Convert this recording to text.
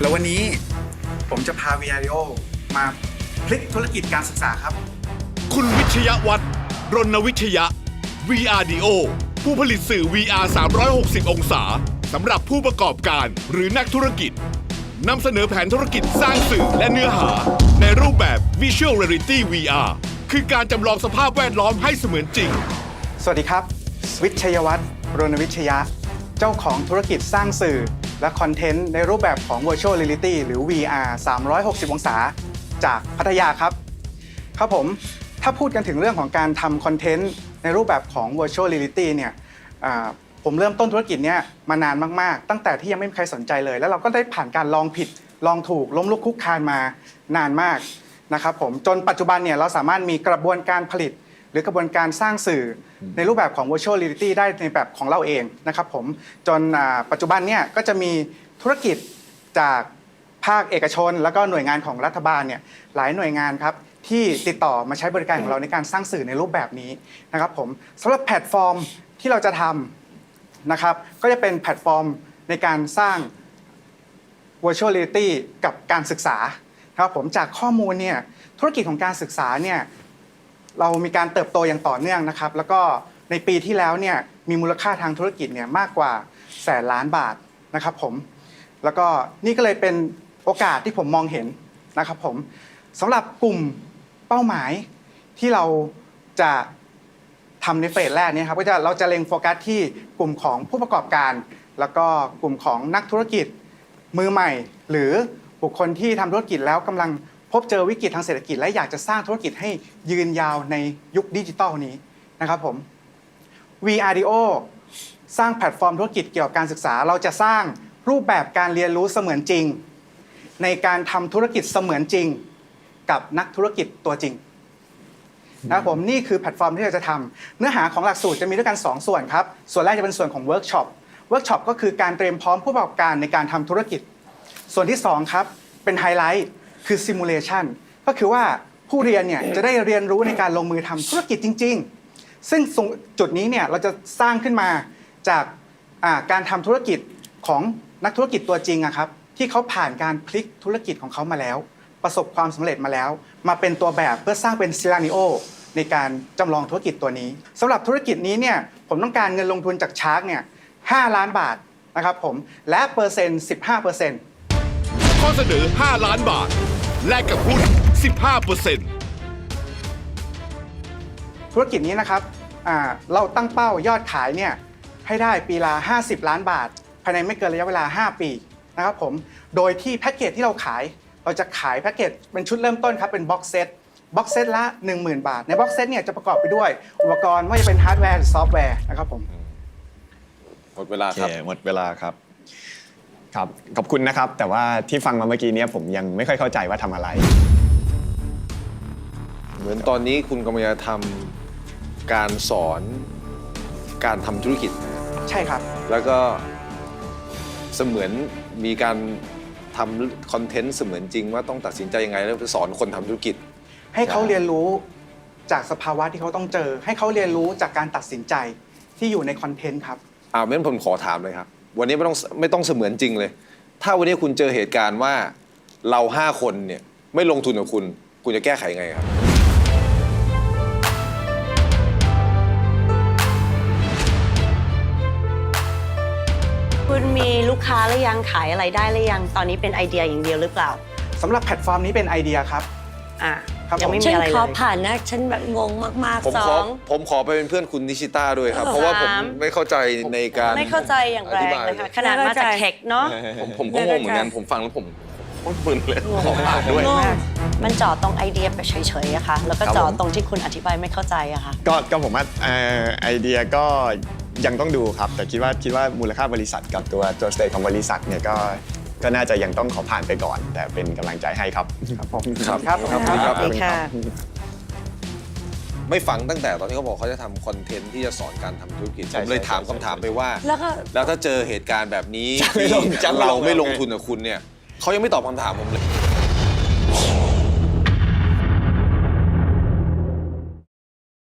แล้ววันนี้ผมจะพา VRDO มาพลิกธุรกิจการศึกษาครับ คุณวิชยวัฒน์รณวิทยะ VRDO ผู้ผลิตสื่อ VR 360 องศาสำหรับผู้ประกอบการหรือนักธุรกิจนำเสนอแผนธุรกิจสร้างสื่อและเนื้อหา ในรูปแบบ Visual Reality VR คือการจำลองสภาพแวดล้อมให้เสมือนจริง สวัสดีครับ วิชยวัฒน์รณวิชยะ เจ้าของธุรกิจสร้างสื่อ และคอนเทนต์ในรูปแบบของ Virtual Reality หรือ VR 360 องศา จากพัทยาครับ ครับผมถ้าพูดกันถึงเรื่องของการทำคอนเทนต์ในรูปแบบของ Virtual Reality เนี่ยผมเริ่มต้นธุรกิจเนี้ยมานานมาก ๆ ตั้งแต่ที่ยังไม่มีใครสนใจเลย แล้วเราก็ได้ผ่านการลองผิด ลองถูก ล้มลุกคุกคานมานานมากนะครับผมจนปัจจุบันเนี่ยเราสามารถมีกระบวนการผลิต หรือกระบวนการสร้างสื่อในรูปแบบของ virtual reality ได้ในแบบของเราเองนะครับผมจนอ่าปัจจุบันเนี่ยก็จะมีธุรกิจจากภาคเอกชน แล้วก็หน่วยงานของรัฐบาลเนี่ยหลายหน่วยงานครับที่ติดต่อมาใช้บริการของเราในการสร้างสื่อในรูปแบบนี้นะครับผมสำหรับแพลตฟอร์มที่เราจะทำนะครับก็จะเป็นแพลตฟอร์มในการสร้าง virtual reality กับการศึกษานะครับผมจากข้อมูลเนี่ยธุรกิจของการศึกษาเนี่ย เรามีการเติบโตอย่างต่อเนื่องนะครับ แล้วก็ในปีที่แล้วเนี่ยมีมูลค่าทางธุรกิจเนี่ยมากกว่าแสนล้านบาทนะครับผม แล้วก็นี่ก็เลยเป็นโอกาสที่ผมมองเห็นนะครับผมสำหรับกลุ่มเป้าหมายที่เราจะทำในเฟสแรกเนี่ยครับก็จะเราจะเล็งโฟกัสที่กลุ่มของผู้ประกอบการ แล้วก็กลุ่มของนักธุรกิจมือใหม่ หรือบุคคลที่ทำธุรกิจแล้วกำลัง พบเจอวิกฤตทางเศรษฐกิจ และอยากจะสร้างธุรกิจให้ยืนยาวในยุคดิจิตอลนี้นะครับผม VRDO สร้างแพลตฟอร์มธุรกิจเกี่ยวกับการศึกษา เราจะสร้างรูปแบบการเรียนรู้เสมือนจริง ในการทำธุรกิจเสมือนจริง กับนักธุรกิจตัวจริงนะครับผมนี่คือแพลตฟอร์มที่เราจะทำเนื้อหาของหลักสูตรจะมีด้วยกัน 2 ส่วนครับ ส่วนแรกจะเป็นส่วนของเวิร์กช็อปเวิร์กช็อปก็คือการเตรียมพร้อมผู้ประกอบการในการทำธุรกิจ ส่วนที่ 2 ครับ เป็นไฮไลท์ คือซิมูเลชันก็คือว่าผู้เรียนเนี่ยจะได้เรียนรู้ในการลงมือทำธุรกิจจริง ๆ ซึ่งจุดนี้เนี่ยเราจะสร้างขึ้นมาจากการทำธุรกิจของนักธุรกิจตัวจริงอะครับที่เขาผ่านการพลิกธุรกิจของเขามาแล้ว ประสบความสำเร็จมาแล้ว มาเป็นตัวแบบเพื่อสร้างเป็นซิลานิโอในการจำลองธุรกิจตัวนี้สำหรับธุรกิจนี้เนี่ยผมต้องการเงินลงทุนจากชาร์กเนี่ย5ล้านบาทนะครับผมและเปอร์เซ็นต์15เปอร์เซ็นต์ ข้อเสนอ 5 ล้านบาท แลกกับหุ้น 15%ธุรกิจนี้นะครับอ่าเราตั้งเป้ายอดขายเนี่ยให้ได้ปีละ50 ล้านบาท ภายในไม่เกินระยะเวลา 5 ปีนะครับผม โดยที่แพ็กเกจที่เราขาย เราจะขายแพ็กเกจเป็นชุดเริ่มต้นครับเป็นบ็อกเซต บ็อกเซตละ 10,000 บาท ในบ็อกเซตเนี่ยจะประกอบไปด้วย อุปกรณ์ไม่ว่าจะเป็นฮาร์ดแวร์หรือซอฟต์แวร์นะครับผม หมดเวลาโอเคครับ หมดเวลาครับ ครับขอบคุณนะครับ แต่ว่าที่ฟังมาเมื่อกี้เนี้ผมยังไม่ค่อยเข้าใจว่าทำอะไร เหมือนตอนนี้คุณกำลังจะทำการสอนการทำธุรกิจนะฮะใช่ครับ แล้วก็เสมือนมีการทำคอนเทนต์เสมือนจริงว่าต้องตัดสินใจยังไง แล้วไปสอนคนทำธุรกิจ ให้เขาใช่เรียนรู้จากสภาวะที่เขาต้องเจอ ให้เขาเรียนรู้จากการตัดสินใจที่อยู่ในคอนเทนต์ครับ อ่างั้นผมขอถามเลยครับ วันนี้ไม่ต้องไม่ต้องเสมือนจริงเลย ถ้าวันนี้คุณเจอเหตุการณ์ว่าเราห้าคนเนี่ยไม่ลงทุนกับคุณ คุณจะแก้ไขยังไงครับ คุณมีลูกค้าหรือยังขายอะไรได้หรือยังตอนนี้เป็นไอเดียอย่างเดียวหรือเปล่า สำหรับแพลตฟอร์มนี้เป็นไอเดียครับ อะครับยังไม่ผมมีฉันอะไรขเลอย ผ่านนะ ฉันแบบงงมากผมๆสขออง ผมขอไปเป็นเพื่อนคุณนิชิต้าด้วยครับ เพราะว่าผมสาม ไม่เข้าใจในการไม่เข้าใจอย่างแรงเลยค่ะขนาดมาจากเทคเนาะผมผมก็งงเหมือนกัน ผมฟังแล้วผมโคตรมึนเลยขอผ่านด้วย งงมันเจอดตรงไอเดียไปเฉยๆอะค่ะ แล้วก็ครับเจอดผมตรงที่คุณอธิบายไม่เข้าใจอะค่ะ ก็ก็ผมว่าเอ่อไอเดียก็ยังต้องดูครับ แต่คิดว่าคิดว่ามูลค่าบริษัทกับตัวตัวสเตทของบริษัทเนี่ยก็ ก็น่าจะยังต้องขอผ่านไปก่อน แต่เป็นกำลังใจให้ครับครับผมครับครับขอบคุณครับสวัสดีค่ะไม่ฟังตั้งแต่ตอนที่เขาบอกเขาจะทำคอนเทนต์ที่จะสอนการทำธุรกิจใช่ผมเลยใช่ถามใช่คำถามไปว่า แล้วก็ แล้วถ้าเจอเหตุการณ์แบบนี้จะไม่ลงที่จะลงเราไม่แล้วลงไงทุนกับคุณเนี่ยเขายังไม่ตอบคำถามผมเลย